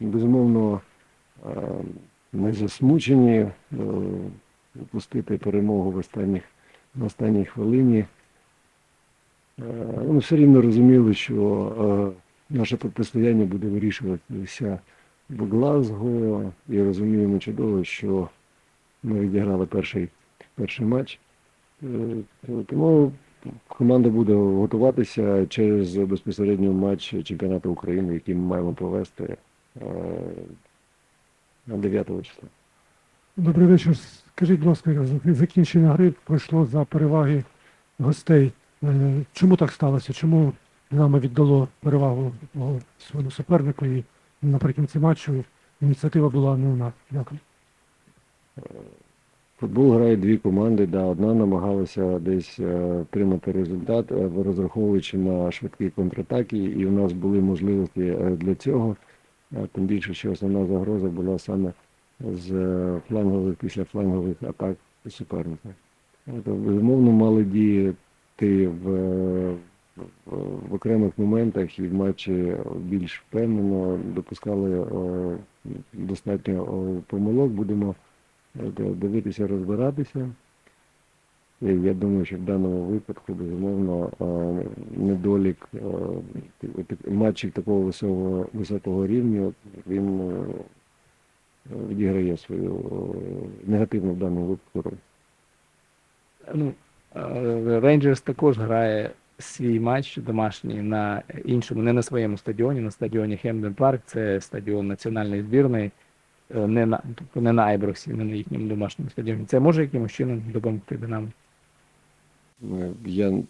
безумовно, е, ми засмучені е, упустити перемогу в останніх, на останній хвилині. Е, Ми все рівно розуміли, що е, наше протистояння буде вирішуватися в Глазго, і розуміємо чудово, що ми відіграли перший, перший матч. Е, Тому команда буде готуватися через безпосередньо матч чемпіонату України, який ми маємо провести е, 9 числа. Добрий вечір. Скажіть, будь ласка, закінчення гри пройшло за переваги гостей. Е, Чому так сталося? Чому Динамо віддало перевагу своєму супернику і наприкінці матчу ініціатива була не у нас? Дякую. Футбол грає дві команди, да, одна намагалася десь е, отримати результат, е, розраховуючи на швидкі контратаки, і у нас були можливості е, для цього. Тим більше, що основна загроза була саме з е, флангових, після флангових атак суперника. Безумовно, мали діяти в, в, окремих моментах і в матчі більш впевнено, допускали е, достатньо е, помилок, будемо дивитися, розбиратися. Я думаю, що в даному випадку, безумовно, е, недолік е, матчів такого високого, високого рівня, він е, відіграє свою негативну в даному випадку. Ну, Рейнджерс також грає свій матч домашній на іншому, не на своєму стадіоні, на стадіоні Хемден Парк, це стадіон національної збірної, не на, тобто не на Айброксі, не на їхньому домашньому стадіоні. Це може якимось чином допомогти Динамо? Е, Я е,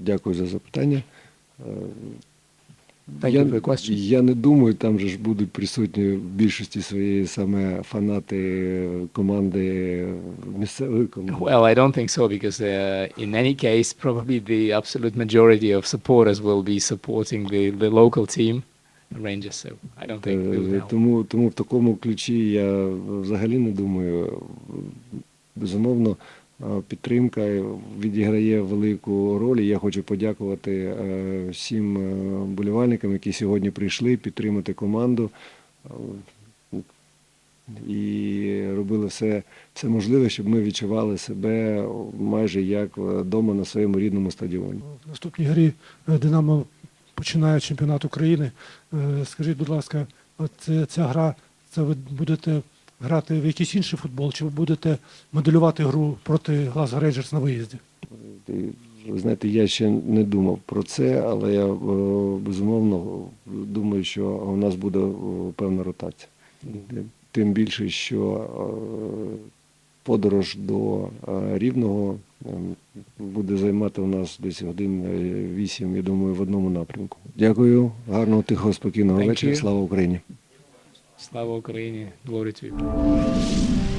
дякую за запитання. Е, я, я не думаю, там же ж будуть присутні в більшості своєї саме фанати команди місцевої команди. Well, I don't think so because uh, in any case, probably the absolute majority of supporters will be supporting the, the local team, Rangers. So I don't think we will Е. Тому, тому в такому ключі я взагалі не думаю. Безумовно, е, підтримка відіграє велику роль. І я хочу подякувати е, всім е, вболівальникам, які сьогодні прийшли підтримати команду. е, І робили все, все можливе, щоб ми відчували себе майже як вдома на своєму рідному стадіоні. В наступній грі е, Динамо починає чемпіонат України. Е, Скажіть, будь ласка, от ця гра, це ви будете грати в якийсь інший футбол, чи ви будете моделювати гру проти Глазго Рейнджерс на виїзді? Ви знаєте, я ще не думав про це, але я е, безумовно думаю, що у нас буде е, певна ротація. Тим більше, що е, подорож до Рівного е, буде займати у нас десь годин вісім, я думаю, в одному напрямку. Дякую, гарного, тихого, спокійного вечора. Слава Україні! Слава Україні! Glory to!